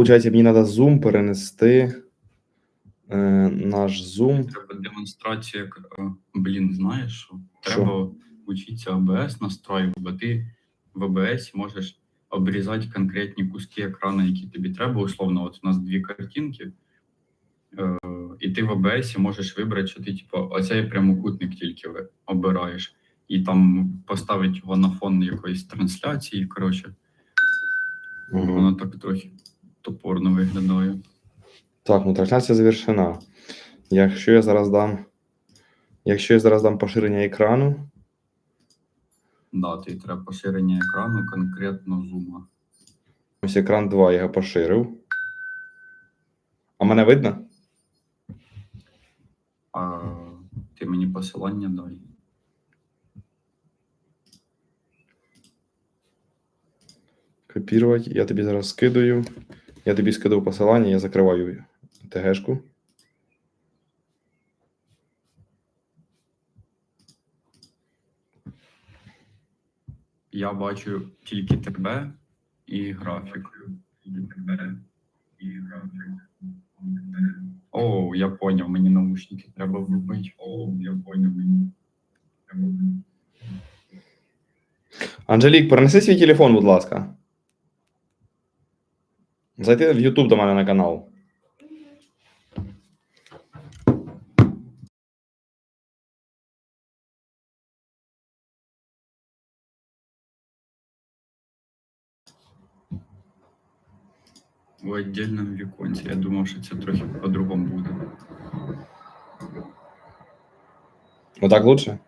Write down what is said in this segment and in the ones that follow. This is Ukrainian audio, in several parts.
Получається, мені треба Zoom перенести. Е, наш Zoom. Треба демонстрація, як, е, блін, знаєш що? Треба вчитися ОБС настроювати, бо ти в ОБС можеш обрізати конкретні куски екрану, які тобі треба. Условно, от у нас дві картинки, е, і ти в ОБС можеш вибрати, що ти, типу, оцей прямокутник тільки обираєш, і там поставити його на фон якоїсь трансляції. Коротше, воно так трохи топорно виглядає. Так, ну трансляція завершена. Якщо я зараз дам. Якщо я зараз дам поширення екрану, Да, тобі треба поширення екрану, конкретно зума. ось екран 2 я його поширив. А мене видно? А ти мені посилання дай. Копірувати. Я тобі зараз скидаю. Я тобі скидав посилання, я закриваю ТГшку. Я бачу тільки тебе і графік. Тільки тебе і графік. О, я поняв, мені наушники треба врубити. О, я поняв, мені. треба. Анжелік, перенеси свій телефон, будь ласка. Зайди в YouTube до мене на канал. В віддільному віконці. Я думав, що це трохи по-другому буде. Отак лучше?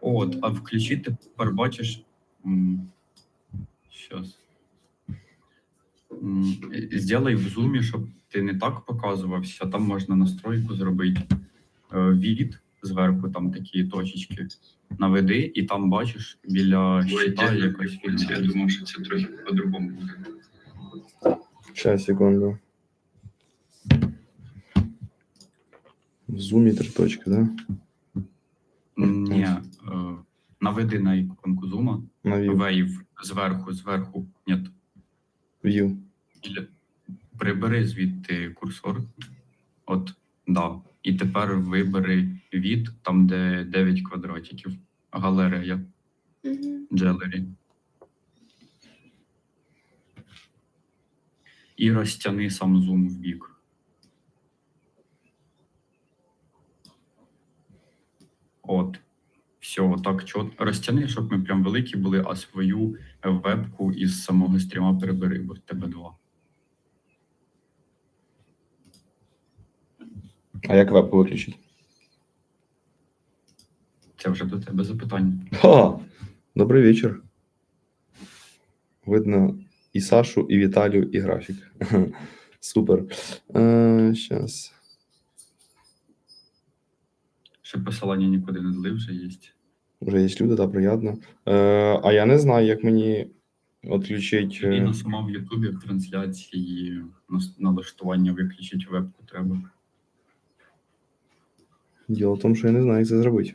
От, а включи тепер бачиш. Щас. Сделай в зумі, щоб ти не так показувався, там можна настройку зробити. Е, Від зверху, там такі точечки. Наведи, і там бачиш біля щита якось фільм. Я думав, що це трохи по-другому буде. Сейчас, секунду. В зумі три точки, да? Ні, е, наведи на іконку зума, вейв зверху, зверху. Ні, View. Прибери звідти курсор. От, да. І тепер вибери від, там, де 9 квадратиків. Галерея, джелері. І розтяни сам зум в бік. От. Все, так чот. Розтяни, щоб ми прям великі були, а свою вебку із самого стріма перебери, бо в тебе два. А як веб виключити? Це вже до тебе запитання. Ха! Добрий вечір. Видно і Сашу, і Віталію, і графік. Супер. Е, щас. Ще посилання нікуди не дали, вже є. Вже є люди, так, приємно. Е, а я не знаю, як мені відключити. І е, на самому Ютубі в трансляції налаштування виключити вебку треба. Діло в тому, що я не знаю, як це зробити.